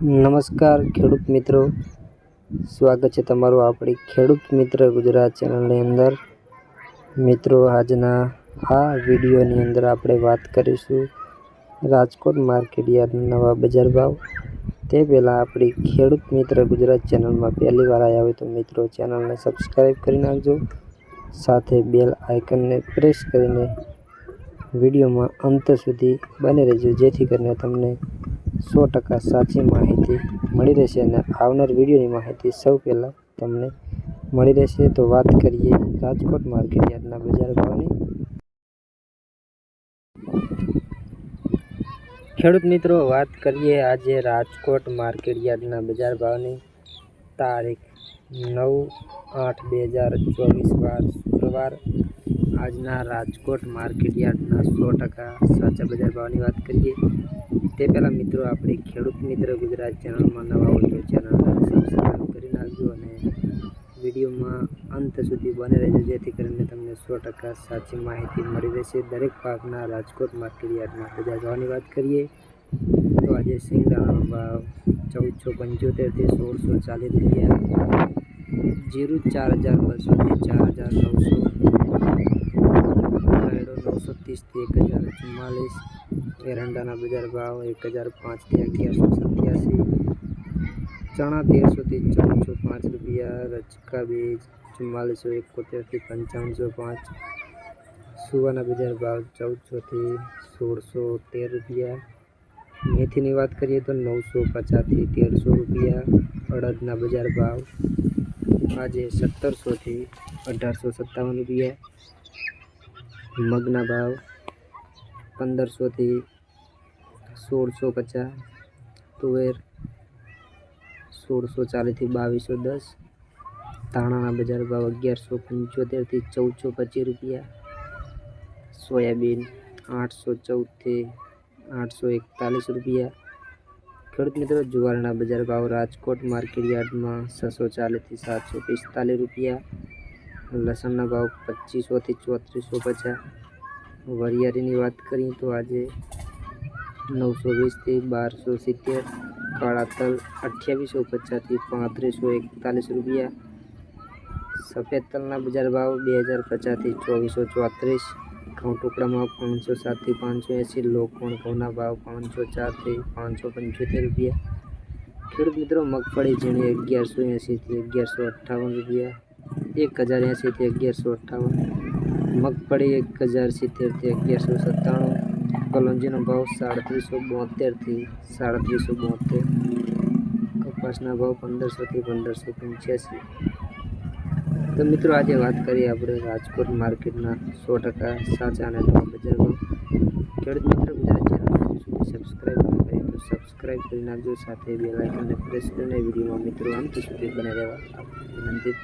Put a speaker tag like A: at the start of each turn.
A: નમસ્કાર, ખેડૂત મિત્રો. સ્વાગત છે તમારું આપણી ખેડૂત મિત્ર ગુજરાત ચેનલની અંદર. મિત્રો, આજના આ વિડીયોની અંદર આપણે વાત કરીશું રાજકોટ માર્કેટ યાર્ડના નવા બજાર ભાવ. તે પહેલાં આપણી ખેડૂત મિત્ર ગુજરાત ચેનલમાં પહેલી વાર આવ્યા હોય તો મિત્રો ચેનલને સબસ્ક્રાઈબ કરી નાખજો. સાથે બેલ આઇકનને પ્રેસ કરીને વિડીયોમાં અંત સુધી બની રહેજો, જેથી કરીને તમને સો ટકા સાચી માહિતી મળી રહેશે અને આવનાર વિડીયોની માહિતી સૌ પહેલાં તમને મળી રહેશે. તો વાત કરીએ રાજકોટ માર્કેટ યાર્ડના બજાર ભાવની. ખેડૂત મિત્રો, વાત કરીએ આજે રાજકોટ માર્કેટ યાર્ડના બજાર ભાવની. તારીખ નવ આઠ બે હજાર ચોવીસ વાર શુક્રવાર આજના રાજકોટ માર્કેટ યાર્ડના સો ટકા સાચા બજાર ભાવની વાત કરીએ, તે પહેલાં મિત્રો આપણે ખેડૂત મિત્ર ગુજરાત ચેનલમાં નવા હોય તો સબસ્ક્રાઈબ કરી નાખજો અને વિડીયોમાં અંત સુધી બને રહેજો, જેથી કરીને તમને સો ટકા સાચી માહિતી મળી રહેશે. દરેક પાકના રાજકોટ માર્કેટ યાર્ડના બજાર ભાવની વાત કરીએ, તો આજે સિંગદાણાનો ભાવ ચૌદસો પંચોતેરથી સોળસો ચાલીસ રૂપિયા, જીરું ચાર હજાર બસોથી ચાર હજાર ચુમ્માલીસ એરંડાના બજાર ભાવ એક હજાર પાંચથી અગિયારસો સત્યાસી ચણા તેરસોથી ચૌદસો પાંચ રૂપિયા રચકા બીજ ચુમ્માલીસો એકોતેરથી પંચાવનસો પાંચ સુવાના બજાર ભાવ ચૌદસોથી સોળસો તેર રૂપિયા મેથીની વાત કરીએ તો નવસો પચાસથી તેરસો રૂપિયા અડદના બજાર ભાવ આજે સત્તરસોથી અઢારસો સત્તાવન રૂપિયા મગના ભાવ પંદરસોથી સોળસો પચાસ, તુવેર સોળસો ચાલીસથી બાવીસો દસ, ધાણાના બજાર ભાવ અગિયારસો પંચોતેરથી ચૌદસો પચીસ રૂપિયા, સોયાબીન આઠસો ચૌદથી આઠસો એકતાલીસ રૂપિયા. ખેડૂત મિત્રો, જુવારના બજાર ભાવ રાજકોટ માર્કેટ યાર્ડમાં છસો ચાલીસથી સાતસો પિસ્તાલીસ રૂપિયા. લસણના ભાવ પચીસોથી ચોત્રીસો પચાસ. વરિયાળીની વાત કરીએ તો આજે નવસો વીસથી બારસો સિત્તેર, કાળા તલ અઠ્યાવીસો પચાસથી પાંત્રીસો એકતાલીસ રૂપિયા, સફેદ તલના બજાર ભાવ બે હજાર પચાસથી ચોવીસો ચોત્રીસ, ઘઉં ટુકડામાં પાંચસો સાતથી પાંચસો એંસી લોકોણ ઘઉંના ભાવ પાંચસો ચારથી પાંચસો પંચોતેર રૂપિયા. ખેડૂત મિત્રો, મગફળી ઝીણી અગિયારસો એંસીથી અગિયારસો અઠ્ઠાવન રૂપિયા, એક હજાર એંસીથી અગિયારસો અઠ્ઠાવન મગફળી એક હજાર સિત્તેરથી અગિયારસો સત્તાણું કલોંજીનો ભાવ સાડત્રીસો બોતેરથી સાડત્રીસો બોતેર, કપાસના ભાવ પંદરસોથી પંદરસો પંચ્યાસી. તો મિત્રો આજે વાત કરીએ આપણે રાજકોટ માર્કેટના સો ટકા સાચા અને નવા બજાર ભાવ ખેડૂત મિત્ર, ગુજરાત ચેનલ સબસ્ક્રાઈબ ન કરી તો સબસ્ક્રાઈબ કરી નાખજો. સાથે બે લાઇકનને પ્રેસ કરીને વિડીયોમાં મિત્રો અંત સુધી બને રહેવા વિનંતી.